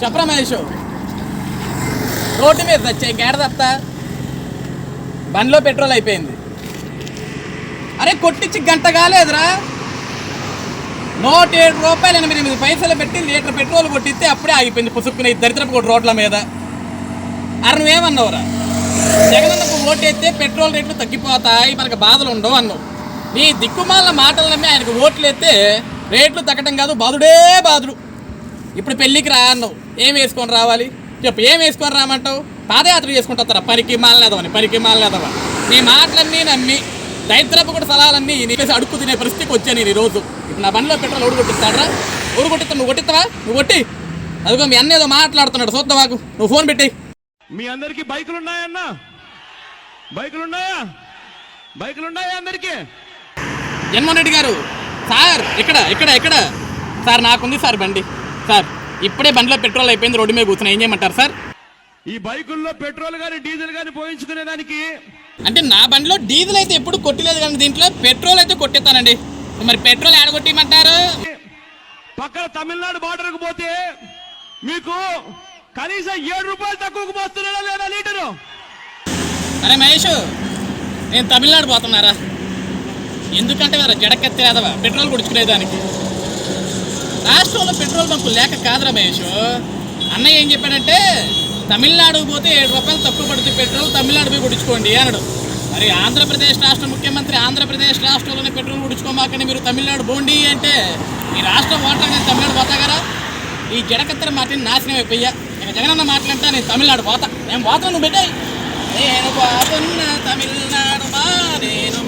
చెప్పరా మహేష్? రోడ్డు మీద వచ్చే గేడ తప్ప బండిలో పెట్రోల్ అయిపోయింది. అరే కొట్టించి గంట కాలేదురా. నూట ఏడు రూపాయలు ఎనిమిది ఎనిమిది పైసలు పెట్టి లీటర్ పెట్రోల్ కొట్టిస్తే అప్పుడే ఆగిపోయింది పుసుక్కుని దరిద్రపు కొట్టు రోడ్ల మీద. అరే నువ్వేమన్నావురా? జగనన్నకు ఓటేస్తే పెట్రోల్ రేట్లు తగ్గిపోతాయి మనకు బాధలు ఉండవు అన్నావు. నీ దిక్కుమాల మాటలు నమ్మి ఆయనకు ఓట్లు ఎత్తే రేట్లు తగ్గడం కాదు బాధుడే బాధుడు. ఇప్పుడు పెళ్ళికి రా అన్నావు ఏం వేసుకొని రావాలి? చెప్పు ఏం వేసుకొని రామంటావు? పాదయాత్ర చేసుకుంటారా? పరికి మాలనేదవని పరికి మాలనేదవ నీ మాటలన్నీ నమ్మి దరిద్రపు కూడా సలాలన్నీ నీకేసి అడుక్కు తినే పరిస్థితికి వచ్చాను నేను ఈ రోజు ఇప్పుడు నా బండిలో పెట్రోల్ ఊరు కొట్టిస్తాడరా? ఊరు కొట్టిస్తా నువ్వు కొట్టిస్తావా? నువ్వు కొట్టి. అదిగో మీ అన్న ఏదో మాట్లాడుతున్నాడు చూద్దాం మాకు నువ్వు ఫోన్ పెట్టి. మీ అందరికి బైకులు ఉన్నాయన్నా? బైకులు ఉన్నాయా బైకులు ఉన్నాయా అందరికి? జగన్మోహన్ రెడ్డి గారు సార్ ఇక్కడ ఇక్కడ ఇక్కడ. సార్ నాకుంది సార్ బండి. సార్ ఇప్పుడే బండిలో పెట్రోల్ అయిపోయింది రోడ్డు మీద కూర్చున్నా. ఏం చేయమంటారు సార్? ఈ బైకుల్లో పెట్రోల్ కానీ డీజిల్ కానీ పోయించుకునే దానికి అంటే నా బండిలో డీజిల్ అయితే ఎప్పుడు కొట్టలేదు కానీ దీంట్లో పెట్రోల్ అయితే కొట్టేస్తానండి. మరి పెట్రోల్ ఏడ కొట్టిమంటారు? పక్కన తమిళనాడు బార్డర్కు పోతే మీకు కనీసం ఏడు రూపాయలు తక్కువకు పోస్తున్నాడా లేదా లీటరు? అరే మహేష్ నేను తమిళనాడు పోతున్నారా? ఎందుకంటే వేరే జడకెత్తేదవా పెట్రోల్ కొడుచుకునేదానికి. రాష్ట్రంలో పెట్రోల్ బంకు లేక కాదురా రమేష్ అన్నయ్య ఏం చెప్పాడంటే తమిళనాడుకు పోతే ఏడు రూపాయలు తక్కువ పడుతుంది పెట్రోల్ తమిళనాడు పోయి కొడుచుకోండి అన్నాడు. మరి ఆంధ్రప్రదేశ్ రాష్ట్ర ముఖ్యమంత్రి ఆంధ్రప్రదేశ్ రాష్ట్రంలోనే పెట్రోల్ కొడుచుకోమాకండి మీరు తమిళనాడు బోండి అంటే ఈ రాష్ట్రం ఓటర్ నేను తమిళనాడు పోతా కదా? ఈ జడకత్తెర మాటని నాశనం అయిపోయా ఇక జగనన్న మాట్లాడితే నేను తమిళనాడు పోతా. నేను పోతా నువ్వు పెట్టాయి. నేను పోతున్నా తమిళనాడు మా నేను తమిళనాడు